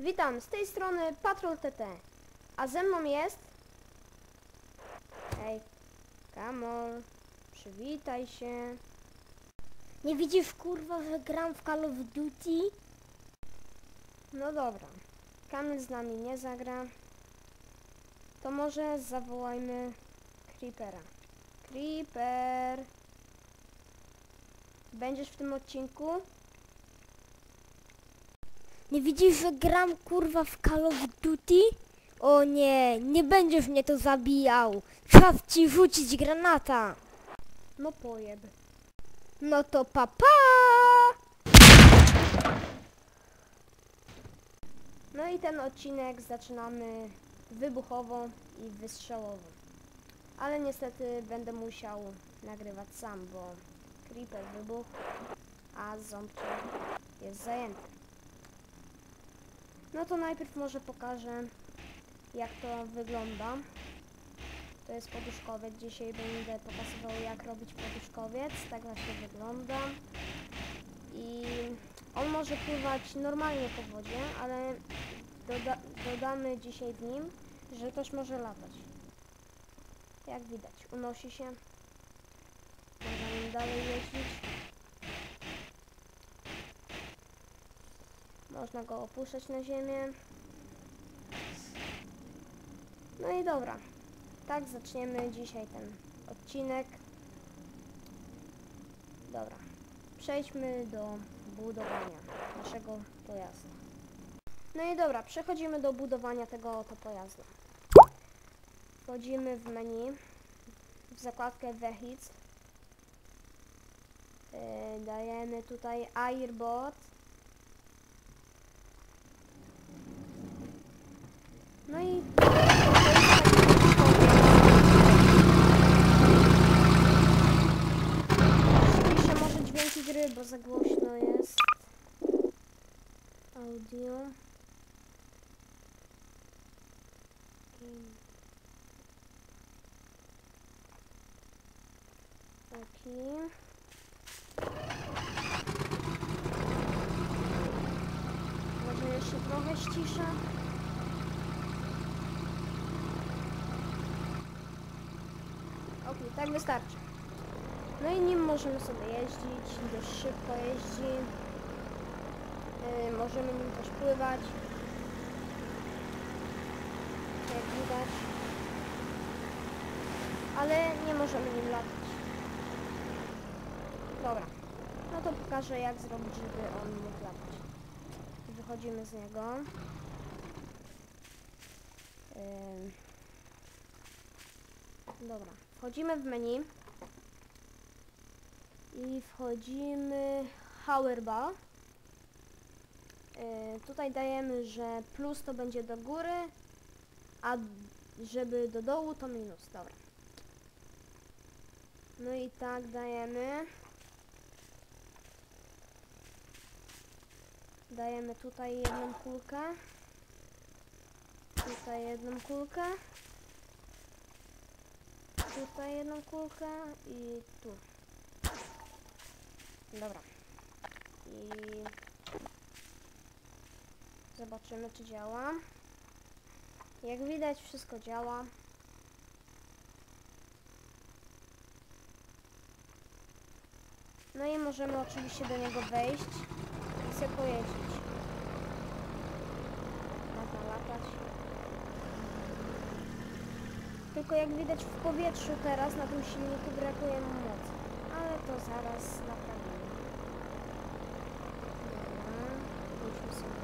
Witam, z tej strony Patrol TT, a ze mną jest... Hej, Kamol, przywitaj się. Nie widzisz kurwa, że gram w Call of Duty? No dobra, Kamil z nami nie zagra. To może zawołajmy Creepera. Creeper! Będziesz w tym odcinku? Nie widzisz, że gram kurwa w Call of Duty? O nie, nie będziesz mnie to zabijał. Czas ci rzucić granata. No pojeb. No to papa. No i ten odcinek zaczynamy wybuchowo i wystrzałowo. Ale niestety będę musiał nagrywać sam, bo creeper wybuchł, a ząbcie jest zajęty. No to najpierw może pokażę jak to wygląda. To jest poduszkowiec. Dzisiaj będę pokazywał jak robić poduszkowiec. Tak właśnie wygląda. I on może pływać normalnie po wodzie, ale doda dodamy dzisiaj w nim, że też może latać. Jak widać, unosi się. Można nim dalej jeździć. Można go opuszczać na ziemię. No i dobra. Tak zaczniemy dzisiaj ten odcinek. Dobra. Przejdźmy do budowania naszego pojazdu. No i dobra, przechodzimy do budowania tego oto pojazdu. Wchodzimy w menu, w zakładkę Vehicles. Yy, dajemy tutaj Airbot. No i to jest taki Ściszę może dźwięki gry, bo za głośno jest. Audio. Taki. Może jeszcze trochę ściszę. Okej, tak wystarczy. No i nim możemy sobie jeździć, dość szybko jeździ. Yy, możemy nim też pływać. Jak widać. Ale nie możemy nim latać. Dobra. No to pokażę jak zrobić, żeby on mógł latać. Wychodzimy z niego. Dobra. Wchodzimy w menu. I wchodzimy Hoverba. Yy, tutaj dajemy, że plus to będzie do góry, a żeby do dołu to minus. Dobra. No i tak dajemy. Dajemy tutaj jedną kulkę. Tutaj jedną kulkę. Tutaj jedną kulkę i tu. Dobra. I zobaczymy czy działa. Jak widać wszystko działa. No i możemy oczywiście do niego wejść sobie pojeździć. Można latać. Tylko jak widać w powietrzu teraz na tym silniku brakuje mu mocy. Ale to zaraz naprawimy. Dobra, pójdźmy sobie.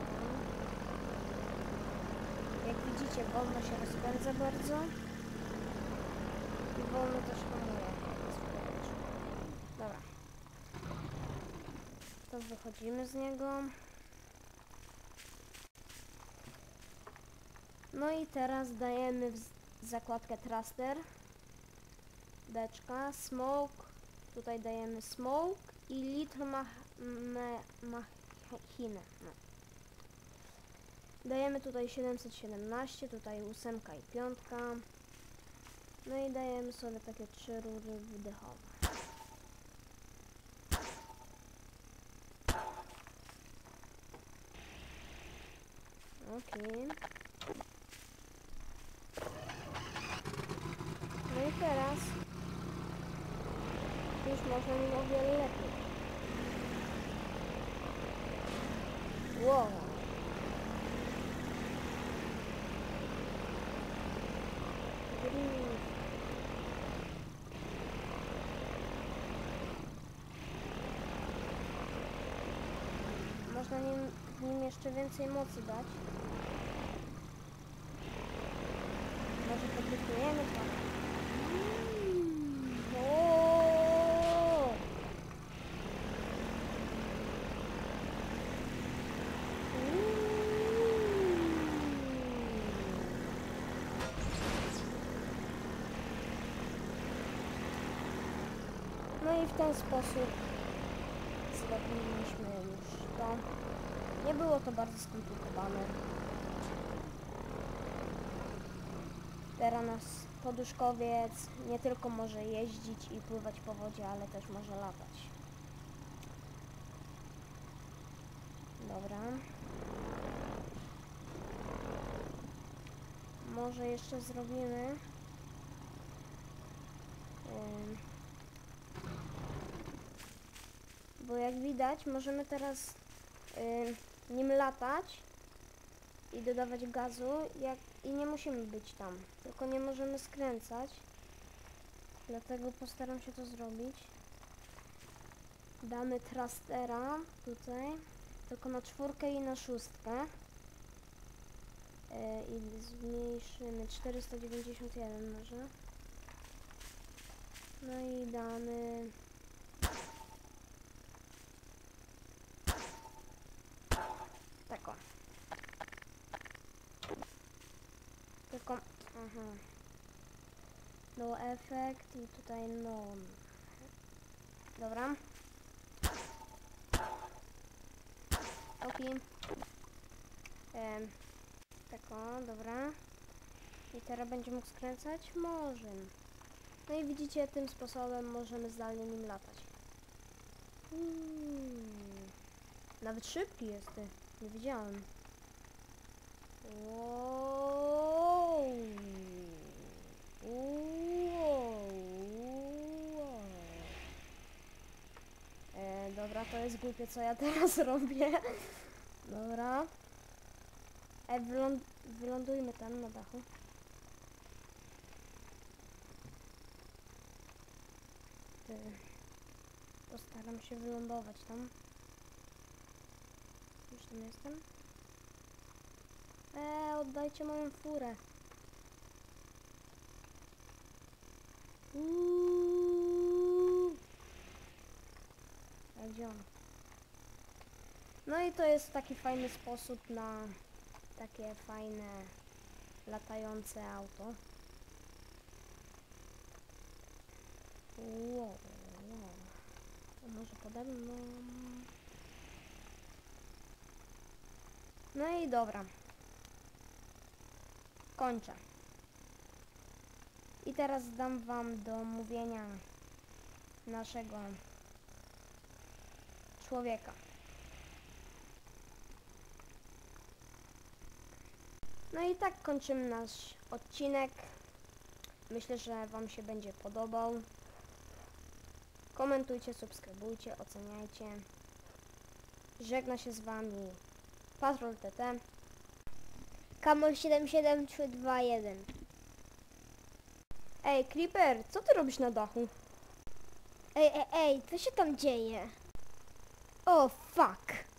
Jak widzicie wolno się rozpędza bardzo. I wolno też hamuje. jak jest w powietrzu. Dobra. To wychodzimy z niego. No i teraz dajemy w zakładkę Traster. Beczka, Smoke. Tutaj dajemy Smoke i litr mach. No. Dajemy tutaj 717, tutaj ósemka i piątka. No i dajemy sobie takie trzy rury wydechowe. Okej. No i teraz już można nim o wiele lepiej. Wow. Drift. Można nim, nim jeszcze więcej mocy dać. Może podrytujemy to. No i w ten sposób zrobiliśmy już to. Nie było to bardzo skomplikowane. Teraz nasz poduszkowiec nie tylko może jeździć i pływać po wodzie, ale też może latać. Dobra. Może jeszcze zrobimy. Bo jak widać, możemy teraz nim latać i dodawać gazu jak, i nie musimy być tam, tylko nie możemy skręcać. Dlatego postaram się to zrobić. Damy trastera tutaj, tylko na czwórkę i na szóstkę. E, I zmniejszymy 491 może. No i damy taką. Tylko, aha. No efekt i tutaj no. Dobra. Ok. Em, tak o, dobra. I teraz będzie mógł skręcać? Może. No i widzicie, tym sposobem możemy zdalnie nim latać. Mm. Nawet szybki jest ty. Nie widziałem. Wow. Wow. Wow. E, dobra, to jest głupie, co ja teraz robię. Dobra. E, wyląd wylądujmy tam na dachu. E, postaram się wylądować tam. Już tam jestem. Eee, oddajcie moją furę. Uuu. A gdzie on? No i to jest taki fajny sposób na takie fajne latające auto. Wow, wow. Może pode mną? No i dobra. Kończę. I teraz dam wam do mówienia naszego człowieka. No i tak kończymy nasz odcinek. Myślę, że wam się będzie podobał. Komentujcie, subskrybujcie, oceniajcie. Żegna się z wami Patrol TT. Kamol 77321. Ej, Creeper, co ty robisz na dachu? Ej, ej, ej, co się tam dzieje? O, fuck.